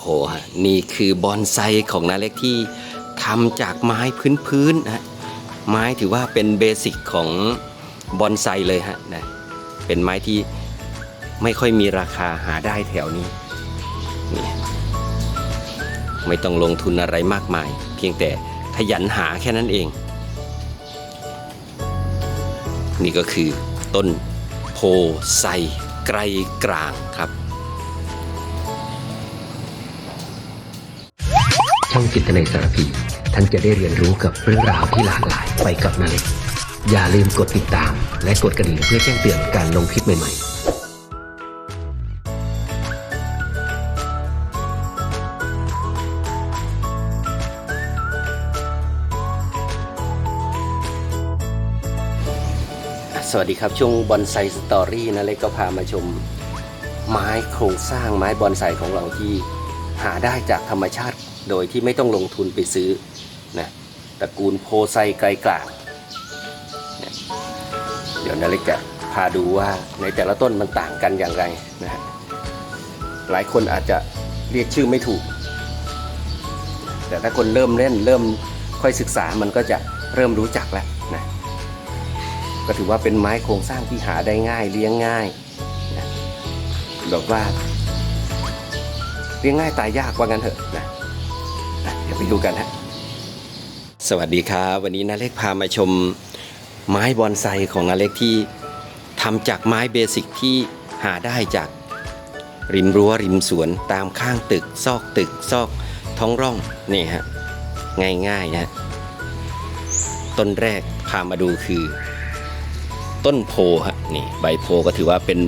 โหฮะนี่คือบอนไซของนาเล็กที่ทำจากไม้พื้นๆนะไม้ถือว่าเป็นเบสิกของบอนไซเลยฮะนะเป็นไม้ที่ไม่ค่อยมีราคาหาได้แถวนี้นี่ไม่ต้องลงทุนอะไรมากมาย เพียงแต่ขยันหาแค่นั้นเอง นี่ก็คือต้นโพไซไกรกลางครับ ช่องจิตในสารพี ท่านจะได้เรียนรู้กับเรื่องราวที่หลากหลายไปกับนาเล็กอย่าลืมกดติดตาม และกดกระดิ่งเพื่อแจ้งเตือนการลงคลิปใหม่ๆสวัสดีครับ ช่วงบอนไซสตอรี่นะเล็กก็พามาชมไม้โครงสร้างไม้บอนไซของเราที่หาได้จากธรรมชาติ โดยที่ไม่ต้องลงทุนไปซื้อนะตระกูลโพไซไกลกลางเนี่ยเดี๋ยวนาเล็กจะพาดูว่าในแต่ละต้นมันต่างกันอย่างไรนะฮะหลายคนอาจจะเรียกชื่อไม่ถูก แต่ถ้าคนเริ่มเล่นเริ่มค่อยศึกษามันก็จะเริ่มรู้จักแล้วนะก็ถือว่าเป็นไม้โครงสร้างที่หาได้ง่ายเลี้ยงง่ายนะแบบว่าเลี้ยงง่ายตายยากว่างั้นเถอะนะ เดี๋ยวไปดูกันฮะสวัสดีครับวันนี้นาเล็กพามาชมไม้บอนไซของนาเล็กที่ทำจากไม้เบสิกที่หาได้จากริมรั้วริมสวนตามข้างตึก ซอกตึก ซอกท้องร่องนี่ฮะง่ายๆนะต้นแรกพามาดูคือ ต้นโพฮะนี่ใบโพก็ถือว่าเป็น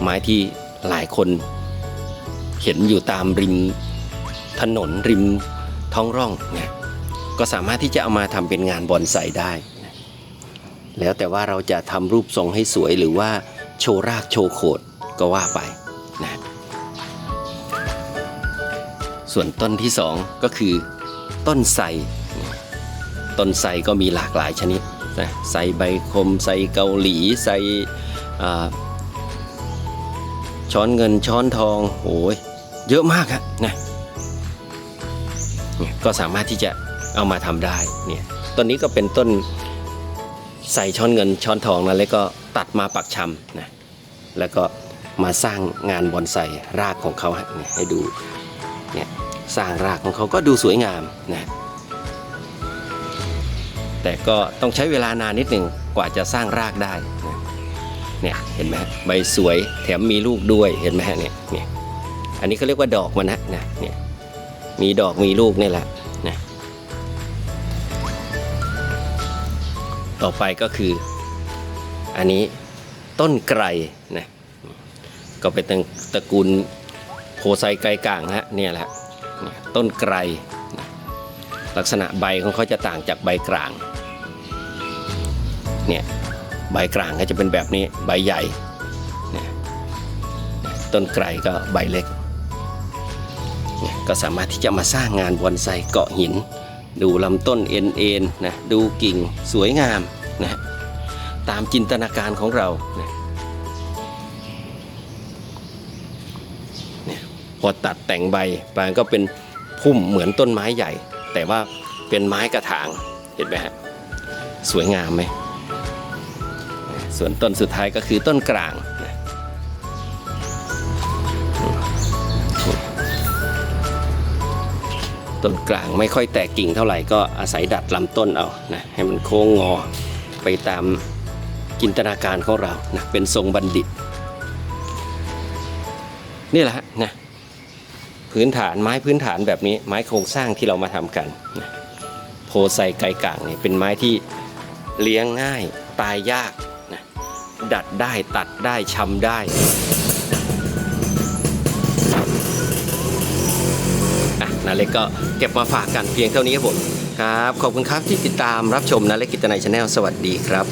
ไม้ที่หลายคน เห็นอยู่ตามริมถนนริม ท้องร่องนี่ยก็สามารถที่จะเอามาทำเป็นงานบอนไซได้นะแล้วแต่ว่าเราจะทำรูปทรงให้สวยหรือว่าโชว์รากโชว์โคนก็ว่าไปนะส่วนต้นที่สองก็คือ ต้นไทรต้นไทรก็มีหลากหลายชนิดนะใส่ใบคมใส่เกาหลีใส่อ่าช้อนเงินช้อนทองโอ้ยเยอะมากครับนะ เนี่ยก็สามารถที่จะเอามาทำได้เนี่ยต้นนี้ก็เป็นต้นใส่ช้อนเงินช้อนทองนะแล้วก็ตัดมาปักชำนะแล้วก็มาสร้างงานบอนไซรากของเขาให้ดูเนี่ยสร้างรากของเขาก็ดูสวยงามนะแต่ก็ต้องใช้เวลานานนิดหนึ่งกว่าจะสร้างรากได้นะเนี่ยเห็นไหมใบสวยแถมมีลูกด้วยเห็นไหมฮะเนี่ยเนี่ยอันนี้เขาเรียกว่าดอกมันนะนะเนี่ย มีดอกมีลูกนี่แหละนะต่อไปก็คือ อันนี้ต้นไกรนะก็เป็นตระกูลโพไซไกรก่างฮะเนี่ยแหละต้นไกรนะลักษณะใบของเขาจะต่างจากใบกลางเนี่ยใบกลางก็จะเป็นแบบนี้ใบใหญ่ ต้นไกรก็ใบเล็ก ก็สามารถที่จะมาสร้างงานบอนไซเกาะหิน ดูลำต้นเอ็นเอ็นนะดูกิ่งสวยงามนะตามจินตนาการของเรานะเนี่ยพอตัดแต่งใบไปก็เป็นพุ่มเหมือนต้นไม้ใหญ่ แต่ว่าเป็นไม้กระถางเห็นไหมฮะสวยงามไหมส่วนต้นสุดท้ายก็คือต้นกลาง ต้นกลางไม่ค่อยแตกกิ่งเท่าไหร่ก็อาศัยดัดลำต้นเอานะให้มันโค้งงอไปตามจินตนาการของเรานะเป็นทรงบัณฑิต นี่แหละฮะนะพื้นฐานไม้พื้นฐานแบบนี้ไม้โครงสร้างที่เรามาทำกันนะโพไซไกกางเนี่ยเป็นไม้ที่เลี้ยงง่ายตายยากนะดัดได้ตัดได้ชำได้ นาเล็กก็เก็บมาฝากกันเพียงเท่านี้ครับผมครับ ขอบคุณครับที่ติดตามรับชมนาเล็กกิตนายชาแนลสวัสดีครับ